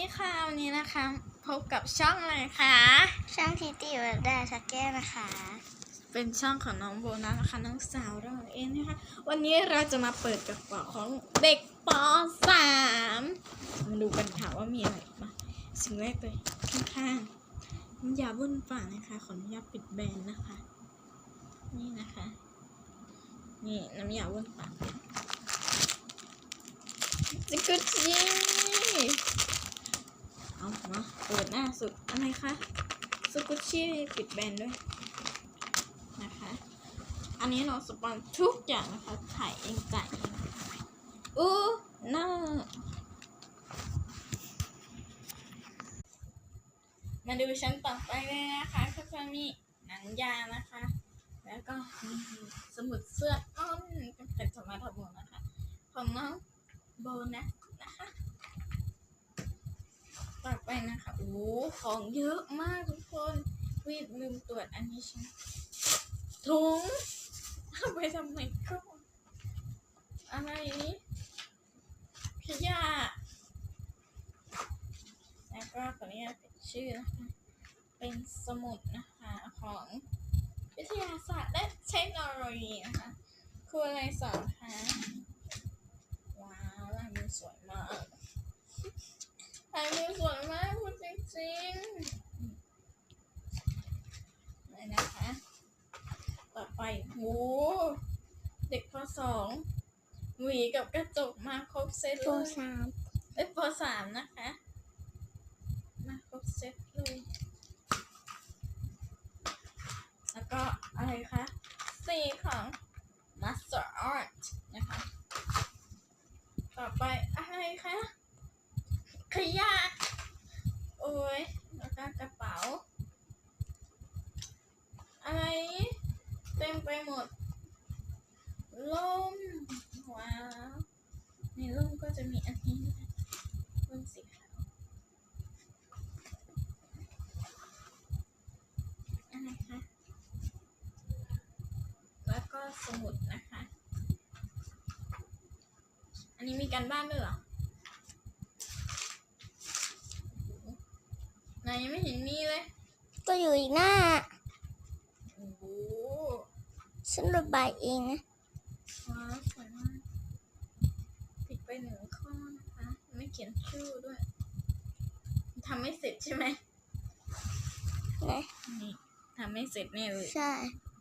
ดีค่ะวันนี้นะคะ พบกับช่องอะไรคะช่างทิติวัดดาชักแก้วนะคะ เป็นช่องของน้องโบนัสนะคะน้องสาวเราเองนะคะ วันนี้เราจะมาเปิดกระเป๋าของเด็กป .3 มาดูกันค่ะว่ามีอะไรบ้างสิ่งแรกเลยข้างๆน้ำยาบุ่นป่านะคะขออนุญาตปิดแบรนด์นะคะ นี่นะคะ นี่น้ำยาบุ่นป่าจิกกุจิเอามา เปิดหน้าสุดอะไรคะสกุชชี่ปิดแบนด้วยนะคะ อันนี้เราสปอนทุกอย่างนะคะถ่ายเองจ่ายเองอู้น่ามาดูชั้นต่อไปเลยนะคะก็จะมีหนังยานะคะ แล้วก็สมุดเสื้ออ้อนเป็นสมาร์ทโฟนนะคะ ของน้องโบนัสนะคะ ต่อไปนะคะโอ้ของเยอะมากทุกคนวิลืมตรวจอันนี้ใช่ไหมถุงเอาไปทำไมก่อนอะไรนี้ขยะแล้วก็ขออนุญาตเป็นชื่อนะคะ เป็นสมุดนะคะของวิทยาศาสตร์และเทคโนโลยีนะคะครูอะไรสอนคะว้าวลายมือสวยากลายมือสวยมากพูดจริงๆเลยนะคะ ต่อไปโหเด็กปสองหวีกับกระจกมาครบเซตโปเลยสามเอ้ยปสามนะคะ มาครบเซตเลย แล้วก็อะไรคะสีของ Master Art นะคะ ต่อไปอะไรคะ ขยะ โอ้ย แล้วก็กระเป๋า อะไร เต็มไป หมด ลม ว้าวในร่มก็จะมีอันนี้นะคะร่มสีขาวอะไรคะแล้วก็สมุดนะคะ อันนี้มีการบ้านด้วยเหรอไหนยังไม่เห็นมีเลย ก็อยู่อีกหน้า ฉันระบายเองนะว้าวสวยมากผิดไปหนึ่งข้อนะคะ ไม่เขียนชื่อด้วยทำไม่เสร็จใช่ไหมนะนี่ทำไม่เสร็จแน่เลย ใช่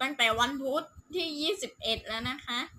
ตั้งแต่วันพุธที่21แล้วนะคะว้าวไม่ได้นะคะ